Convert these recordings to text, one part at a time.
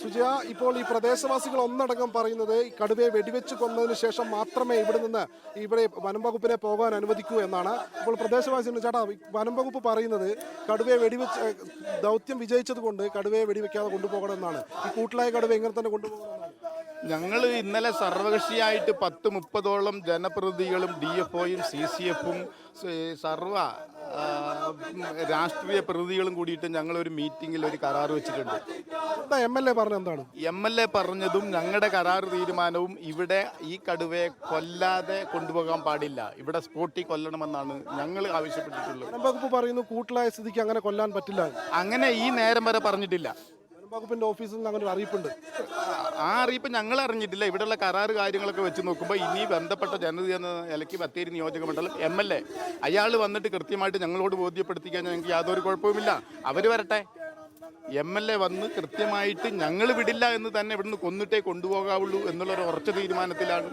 സുജയ ഇപ്പോൾ ഈ പ്രദേശവാസികൾ ഒന്നടങ്കം പറയുന്നത് ഈ കടുവയെ വെടിവെച്ച് കൊന്നതിന് ശേഷം മാത്രമേ ഇവിടെ നിന്ന് ഇവിടെ വനം വകുപ്പിനെ പോകാൻ അനുവദിക്കൂ എന്നാണ്. അപ്പോൾ പ്രദേശവാസികൾ ചേട്ടാ വനം വകുപ്പ് പറയുന്നത് കടുവയെ വെടിവെച്ച് ദൗത്യം വിജയിച്ചത് കൊണ്ട് കടുവയെ വെടിവെക്കാതെ കൊണ്ടുപോകണമെന്നാണ് ഈ കൂട്ടിലായ കടുവ ഇങ്ങനെ തന്നെ കൊണ്ടുപോകണമെന്നാണ് ഞങ്ങൾ ഇന്നലെ സർവകക്ഷിയായിട്ട് പത്ത് മുപ്പതോളം ജനപ്രതിനിധികളും ഡി എഫ് ഒയും സി സി എഫും സർവ രാഷ്ട്രീയ പ്രതിനിധികളും കൂടിയിട്ട് ഒരു മീറ്റിംഗിൽ ഒരു കരാർ വെച്ചിട്ടുണ്ട്. എം എൽ എ പറഞ്ഞ എന്താണ്? എം എൽ എ പറഞ്ഞതും ഞങ്ങളുടെ കരാർ തീരുമാനവും ഇവിടെ ഈ കടുവയെ കൊല്ലാതെ കൊണ്ടുപോകാൻ പാടില്ല. ഇവിടെ സ്പോട്ടിൽ കൊല്ലണമെന്നാണ് ഞങ്ങൾ ആവശ്യപ്പെട്ടിട്ടുള്ളത്. വകുപ്പ് പറയുന്നു കൂട്ടിലായ സ്ഥിതിക്ക് അങ്ങനെ കൊല്ലാൻ പറ്റില്ല അങ്ങനെ ഈ നേരം വരെ പറഞ്ഞിട്ടില്ല. വകുപ്പിന്റെ ഓഫീസിൽ നിന്ന് അങ്ങനെ ഒരു അറിയിപ്പുണ്ട്. ആ അറിയിപ്പ് ഞങ്ങൾ അറിഞ്ഞിട്ടില്ല. ഇവിടെയുള്ള കരാർ കാര്യങ്ങളൊക്കെ വെച്ച് നോക്കുമ്പോൾ ഇനി ബന്ധപ്പെട്ട ജനത എന്ന നിലയ്ക്ക് ബത്തേരി നിയോജക മണ്ഡലം എം എൽ എ. അയാൾ വന്നിട്ട് കൃത്യമായിട്ട് ഞങ്ങളോട് ബോധ്യപ്പെടുത്തിക്കാൻ ഞങ്ങൾക്ക് യാതൊരു കുഴപ്പവുമില്ല. അവർ വരട്ടെ. എം എൽ എ വന്ന് കൃത്യമായിട്ട് ഞങ്ങൾ വിടില്ല എന്ന് തന്നെ ഇവിടുന്ന് കൊന്നിട്ടേ കൊണ്ടുപോകാവുള്ളൂ എന്നുള്ളൊരു ഉറച്ച തീരുമാനത്തിലാണ്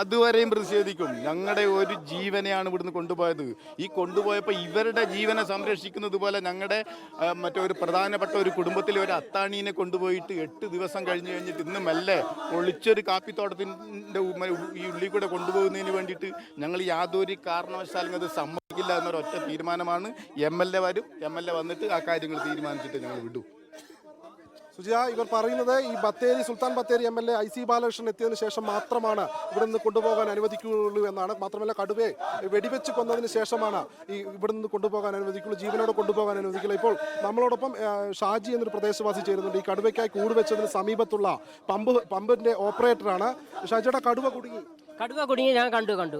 അതുവരെയും പ്രതിഷേധിക്കും. ഞങ്ങളുടെ ഒരു ജീവനെയാണ് ഇവിടുന്ന് കൊണ്ടുപോയത്. ഈ കൊണ്ടുപോയപ്പോൾ ഇവരുടെ ജീവനെ സംരക്ഷിക്കുന്നത് പോലെ ഞങ്ങളുടെ മറ്റൊരു പ്രധാനപ്പെട്ട ഒരു കുടുംബത്തിലെ ഒരു അത്താണീനെ കൊണ്ടുപോയിട്ട് എട്ട് ദിവസം കഴിഞ്ഞ് കഴിഞ്ഞിട്ട് ഇന്ന് മെല്ലെ ഒളിച്ചൊരു കാപ്പിത്തോട്ടത്തിന്റെ ഈ ഉള്ളിൽ കൂടെ കൊണ്ടുപോകുന്നതിന് വേണ്ടിയിട്ട് ഞങ്ങൾ യാതൊരു കാരണവശാലും അത് സമ്മതിക്കില്ല എന്നൊരു ഒറ്റ തീരുമാനമാണ്. എം എൽ എ വരും. എം എൽ എ വന്നിട്ട് ആ കാര്യങ്ങൾ തീരുമാനിച്ചിട്ട് ഞങ്ങൾ വിടും. സുജിയ ഇവർ പറയുന്നത് ഈ Bathery Sulthan Bathery M L A I C Balakrishnan എത്തിയതിനു ശേഷം മാത്രമാണ് ഇവിടെ നിന്ന് കൊണ്ടുപോകാൻ അനുവദിക്കുകയുള്ളൂ എന്നാണ്. മാത്രമല്ല കടുവയെ വെടിവെച്ച് കൊന്നതിന് ശേഷമാണ് ഈ ഇവിടെ നിന്ന് കൊണ്ടുപോകാൻ അനുവദിക്കുള്ളൂ. ജീവനോടെ കൊണ്ടുപോകാൻ അനുവദിക്കുള്ളൂ ഇപ്പോൾ നമ്മളോടൊപ്പം ഷാജി എന്നൊരു പ്രദേശവാസി ചേരുന്നുണ്ട്. ഈ കടുവയ്ക്കായി കൂടുവെച്ചതിന് സമീപത്തുള്ള പമ്പ് പമ്പിന്റെ ഓപ്പറേറ്ററാണ് ഷാജിയുടെ കടുവ കുടുങ്ങി. കടുവ കുടുങ്ങി ഞാൻ കണ്ടു കണ്ടു.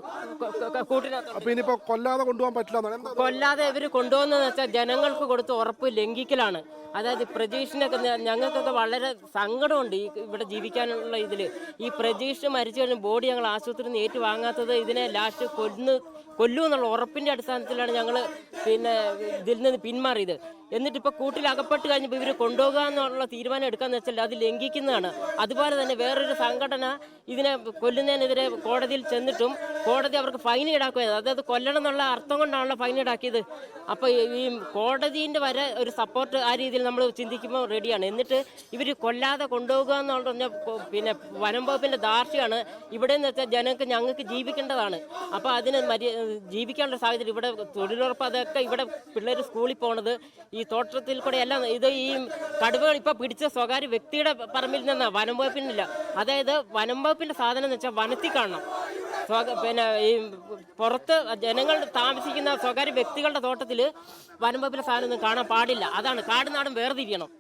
കൂട്ടിനകത്ത് അപ്പൊ ഇനിയിപ്പോ കൊല്ലാതെ കൊണ്ടുപോകാൻ പറ്റില്ല കൊല്ലാതെ ഇവർ കൊണ്ടുപോകുന്ന വെച്ചാൽ ജനങ്ങൾക്ക് കൊടുത്ത് ഉറപ്പ് ലംഘിക്കലാണ്. അതായത് പ്രജീഷിനൊക്കെ ഞങ്ങൾക്കൊക്കെ വളരെ സങ്കടമുണ്ട് ഈ ഇവിടെ ജീവിക്കാനുള്ള ഇതിൽ ഈ പ്രജീഷ് മരിച്ചു കഴിഞ്ഞ ബോഡി ഞങ്ങൾ ആശുപത്രിയിൽ നിന്ന് ഏറ്റുവാങ്ങാത്തത് ഇതിനെ ലാസ്റ്റ് കൊല്ലുന്നു കൊല്ലൂ എന്നുള്ള ഉറപ്പിന്റെ അടിസ്ഥാനത്തിലാണ് ഞങ്ങൾ പിന്നെ ഇതിൽ നിന്ന് പിന്മാറിയത്. എന്നിട്ട് കൂട്ടിൽ അകപ്പെട്ട് കഴിഞ്ഞപ്പോൾ ഇവർ കൊണ്ടുപോകുക എന്നുള്ള തീരുമാനം എടുക്കാന്ന് വെച്ചാൽ അത് ലംഘിക്കുന്നതാണ്. അതുപോലെ തന്നെ വേറൊരു സംഘടന ഇതിനെ കൊല്ലുന്നതിനെതിരെ കോടതിയിൽ ചെന്നിട്ടും കോടതി അവർക്ക് ഫൈൻ ഈടാക്കുകയത് അതായത് കൊല്ലണം എന്നുള്ള അർത്ഥം കൊണ്ടാണല്ലോ ഫൈൻ ഈടാക്കിയത്. അപ്പോൾ ഈ കോടതിന്റെ വരെ ഒരു സപ്പോർട്ട് ആ രീതിയിൽ നമ്മൾ ചിന്തിക്കുമ്പോൾ റെഡിയാണ് എന്നിട്ട് ഇവർ കൊല്ലാതെ കൊണ്ടുപോകുക എന്നുള്ള പിന്നെ വനം വകുപ്പിന്റെ ധാർഷ്യാണ് ഇവിടെ എന്ന് വെച്ചാൽ ജനങ്ങൾക്ക് ഞങ്ങൾക്ക് ജീവിക്കേണ്ടതാണ്. അപ്പോൾ അതിന് മര്യ ജീവിക്കാനുള്ള സാഹചര്യം ഇവിടെ തൊഴിലുറപ്പ് അതൊക്കെ ഇവിടെ പിള്ളേർ സ്കൂളിൽ പോണത് തോട്ടത്തിൽ കൂടെ എല്ലാം ഇത് ഈ കടുവകൾ ഇപ്പോൾ പിടിച്ച സ്വകാര്യ വ്യക്തിയുടെ പറമ്പിൽ നിന്ന് വനം വകുപ്പിനില്ല അതായത് വനം സാധനം എന്ന് വെച്ചാൽ വനത്തിൽ കാണണം. പിന്നെ ഈ പുറത്ത് ജനങ്ങൾ താമസിക്കുന്ന സ്വകാര്യ വ്യക്തികളുടെ തോട്ടത്തിൽ വനം സാധനം ഒന്നും കാണാൻ പാടില്ല. അതാണ് കാട് നാടും വേർതിരിയണം.